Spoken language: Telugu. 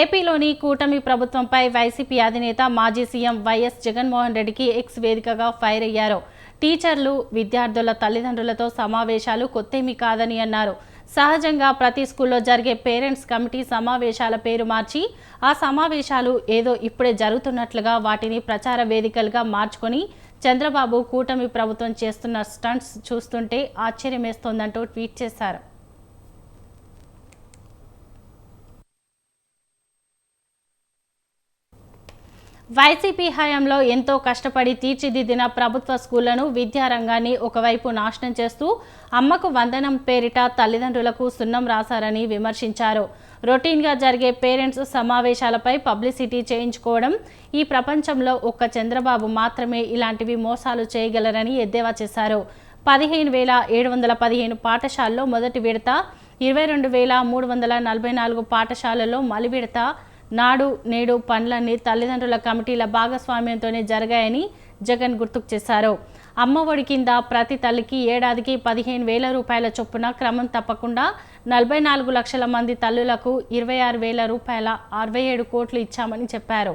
ఏపీలోని కూటమి ప్రభుత్వంపై వైసీపీ అధినేత మాజీ సీఎం వైఎస్ జగన్మోహన్ రెడ్డికి ఎక్స్ వేదికగా ఫైర్ అయ్యారు. టీచర్లు విద్యార్థుల తల్లిదండ్రులతో సమావేశాలు కొత్తేమీ కాదని అన్నారు. సహజంగా ప్రతి స్కూల్లో జరిగే పేరెంట్స్ కమిటీ సమావేశాల పేరు మార్చి ఆ సమావేశాలు ఏదో ఇప్పుడే జరుగుతున్నట్లుగా వాటిని ప్రచార వేదికలుగా మార్చుకొని చంద్రబాబు కూటమి ప్రభుత్వం చేస్తున్న స్టంట్స్ చూస్తుంటే ఆశ్చర్యమేస్తోందంటూ ట్వీట్ చేశారు. వైసీపీ హయాంలో ఎంతో కష్టపడి తీర్చిదిద్దిన ప్రభుత్వ స్కూళ్ళను విద్యారంగాన్ని ఒకవైపు నాశనం చేస్తూ అమ్మకు వందనం పేరిట తల్లిదండ్రులకు సున్నం రాశారని విమర్శించారు. రొటీన్గా జరిగే పేరెంట్స్ సమావేశాలపై పబ్లిసిటీ చేయించుకోవడం ఈ ప్రపంచంలో ఒక్క చంద్రబాబు మాత్రమే ఇలాంటివి మోసాలు చేయగలరని ఎద్దేవా చేశారు. పదిహేను వేల ఏడు వందల పదిహేను పాఠశాలలో మొదటి విడత ఇరవై రెండు వేల మూడు వందల నలభై నాలుగు పాఠశాలల్లో మలి విడత నాడు నేడు పనులన్నీ తల్లిదండ్రుల కమిటీల భాగస్వామ్యంతోనే జరిగాయని జగన్ గుర్తుకు చేశారు. అమ్మ ఒడి కింద ప్రతి తల్లికి ఏడాదికి పదిహేను వేల రూపాయల చొప్పున క్రమం తప్పకుండా నలభై నాలుగు లక్షల మంది తల్లులకు ఇరవై ఆరు వేల రూపాయల అరవై ఏడు కోట్లు ఇచ్చామని చెప్పారు.